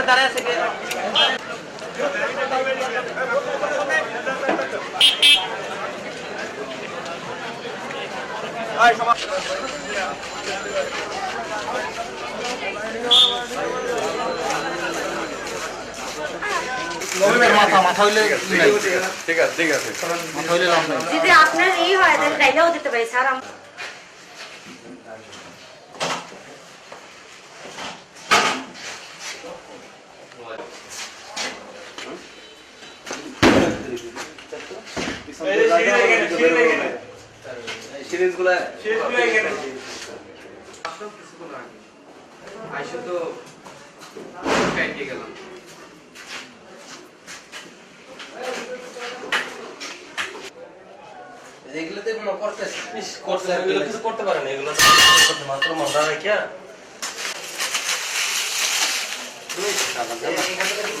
দাঁড়ায় আছে ঠিক আছে ঠিক আছে আপনার এই হয় তাহলে দিতে পারি স্যার। সিরিজগুলা আইসে তো কাটিয়ে গেলাম এগুলো তো এগুলো করতে এগুলো কিছু করতে পারে না এগুলো করতে মাত্র মজা রাখিয়া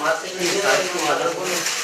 মাছ মাছ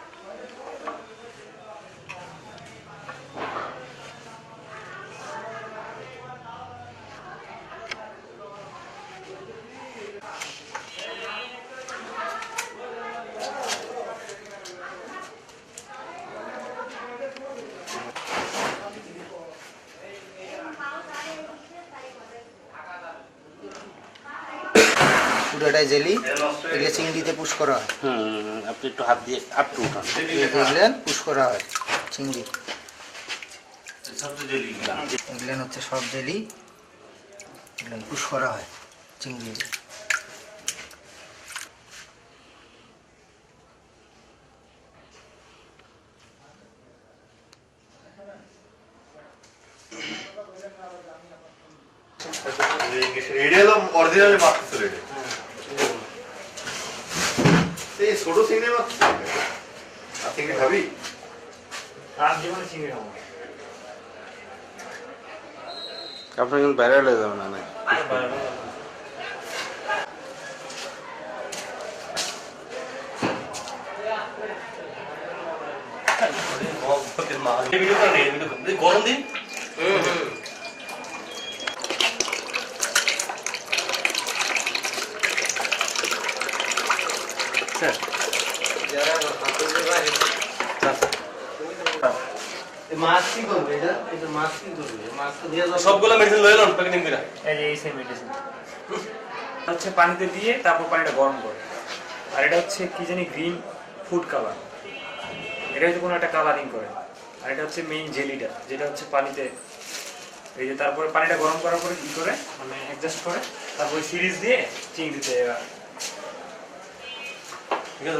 পুরোটাই জেলি এগুলো চিংড়িতে পুশ করা হয়। হুম আপনি একটু হাত দিয়ে আপটু উঠান। দেখলেন পুশ করা হয় চিংড়ি। এগুলো হচ্ছে সব জেলি এগুলো পুশ করা হয় চিংড়ি। এটা হলো অরিজিনাল মাছ এই ছোট চিংড়ি মাছ আর চিংড়ি খাবি আপনার কিন্তু বাইরে হয়ে যাবে না গরম দিন। মাছ কি করবে এটা? এটা মাছ কি করবে? মাছ তো দিয়ে সবগুলো মেডিসিন লয়ে লন প্যাকেটিং করে। এই যে এই সেম মেডিসিন হচ্ছে পানিতে দিয়ে তারপর পানিটা গরম করে। আর এটা হচ্ছে কি জানি গ্রিন ফুড কালার এটা হচ্ছে কোনো একটা কালারিং করে। আর এটা হচ্ছে মেইন জেলিটা যেটা হচ্ছে পানিতে। এই যে তারপরে পানিটা গরম করার পরে কি করে? মানে অ্যাডজাস্ট করে। তারপরে সিরিজ দিয়ে চিংড়িতে ঠিক আছে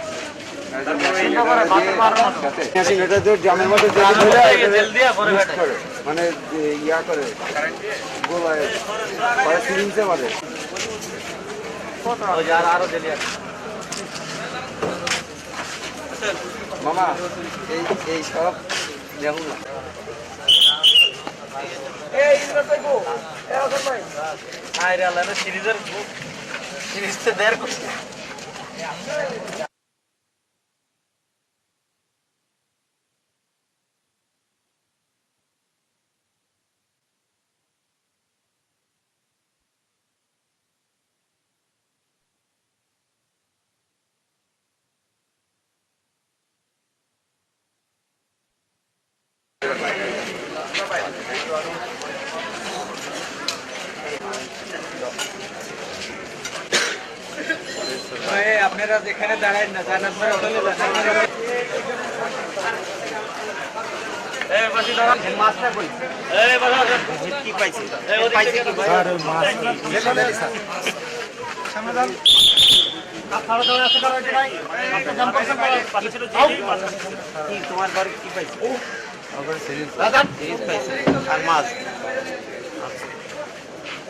মানে ইয়া করে গোলায় পরে ওই যে আর আরও জেলি আছে মামা এই এই সব দেখুন সিরিজের সিরিজ তো দেড় করছে আপনারা যেখানে দাঁড়ায় না জানার পরে হোটেলে আর মাছ।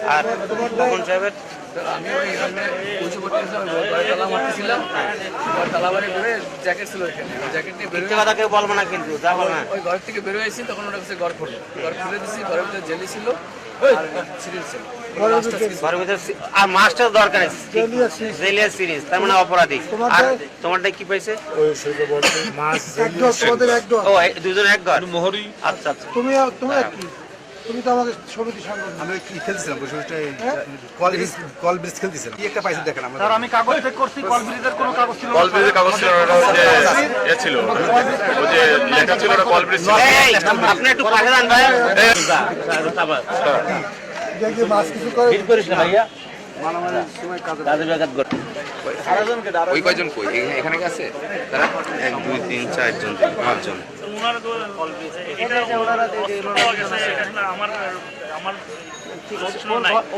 আর মোহন সাহেবের আমি ওই এখানে উঁচু করতে গেছিলাম ঘরে তালা মারতেছিলাম ঘর তালা মারি বেরোয় জ্যাকেট ছিল এখানে জ্যাকেট নিয়ে বেরোয় কথা কেউ বলব না কিন্তু যা বলব ওই ঘর থেকে বেরোয় এসেছি তখন ওটা কাছে ঘর খুললো ঘর খুলে দিছি ঘরের ভিতরে জেলি ছিল আর সিরিজ ছিল আর মাছটার দরকার জেলিয়া সিরিজ তার মানে অপরাধী আর তোমারটা কি পাইছে দুজন এক ঘর মোহরি আচ্ছা আচ্ছা। তুমি তুমি কি তুমি তো আমাকে সমিতি আমি কি কল ব্রিজ কল ব্রিজ খেলতেছিলাম কি একটা পাইছে দেখেন আমরা স্যার আমি কাগজ চেক করছি কল ব্রিজের কোনো কাগজ ছিল না। কলব্রিজের কাগজ ছিল ওটা হচ্ছে এ ছিল ওই যে লেখা ছিল ওটা কলব্রিজ ছিল এই, আপনি একটু পাশে যান ভাই যে যে মাছ কিছু করে করিস না ভাইয়া ওই কয়জন কই এখানে- এখানে কি আছে তারা এক দুই তিন চারজন পাঁচজন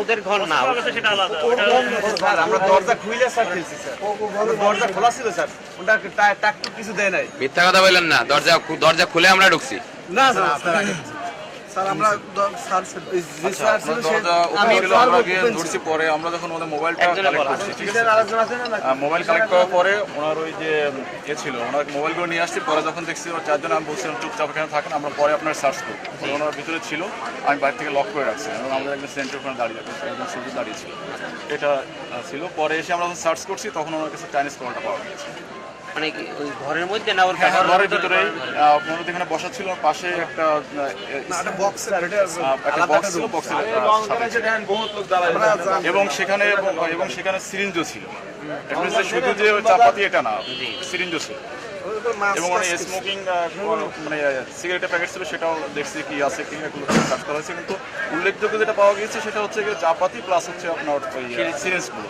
ওদের ঘর না। আমরা দরজা খুইলে স্যার খেলছি স্যার। দরজা খোলা ছিল স্যার। ওটা টাক কিছু দেয় নাই। মিথ্যা কথা বললেন না। দরজা দরজা খুলে আমরা ঢুকছি। না স্যার স্যার আমরা স্যার স্যার আমি ধরছি পরে যখন ওদের মোবাইলটা কালেক্ট করছি মোবাইল কালেক্ট করার পরে ওনার ওই যে এ ছিল ওনার মোবাইলগুলো নিয়ে আসছি পরে যখন দেখছি ওরা চারজন আমি বলছিলাম চুপচাপ এখানে থাকেন আমরা পরে আপনার সার্চ করব। ওনার ভিতরে ছিল আমি বাইরে থেকে লক করে রাখছি এবং আমাদের একজন সেন্টার ওখানে দাঁড়িয়ে আছে একজন সূর্য দাঁড়িয়ে ছিল। এটা ছিল। পরে এসে আমরা যখন সার্চ করছি তখন ওনার কাছে চাইনিজ কলটা পাওয়া গেছে। মানে ওই ঘরের মধ্যে না ওর হ্যাঁ ঘরের ভিতরে এখানে বসা ছিল পাশে একটা আহ, না একটা বক্স একটা বক্স ছিল। বক্সের এবং সেখানে এবং সেখানে সিরিঞ্জও ছিল। যে শুধু যে চাপাতি এটা না সিরিঞ্জও ছিল। এবং অনেক স্মোকিং মানে সিগারেটের প্যাকেট ছিল সেটাও দেখছি কি আছে কি এগুলো কাজ করা হয়েছে। কিন্তু উল্লেখযোগ্য যেটা পাওয়া গিয়েছে সেটা হচ্ছে গিয়ে চাপাতি প্লাস হচ্ছে আপনার সিরিঞ্জগুলো।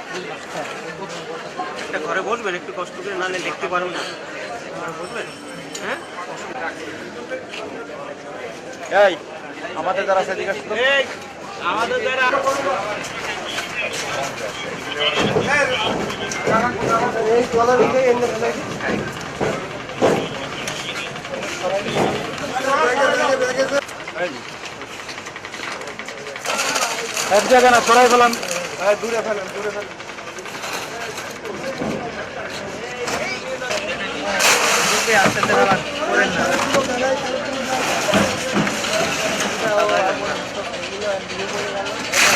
ঘরে বসবেন একটু কষ্ট করে নাহলে লিখতে পারবেন না। বসবেন? হ্যাঁ? এই আমাদের যারা এই আমাদের যারা এই কলার দিকে এনে ফেলে এক জায়গায় না ছড়াই ফেলাম হ্যাঁ দূরে ফেলেন দূরে ফেলেন।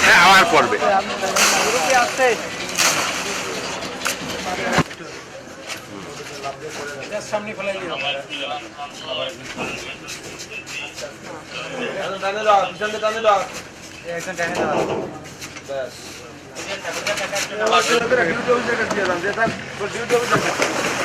হ্যাঁ আমার পড়বে আরে চলে গেছে বাসায় নিস্তারায়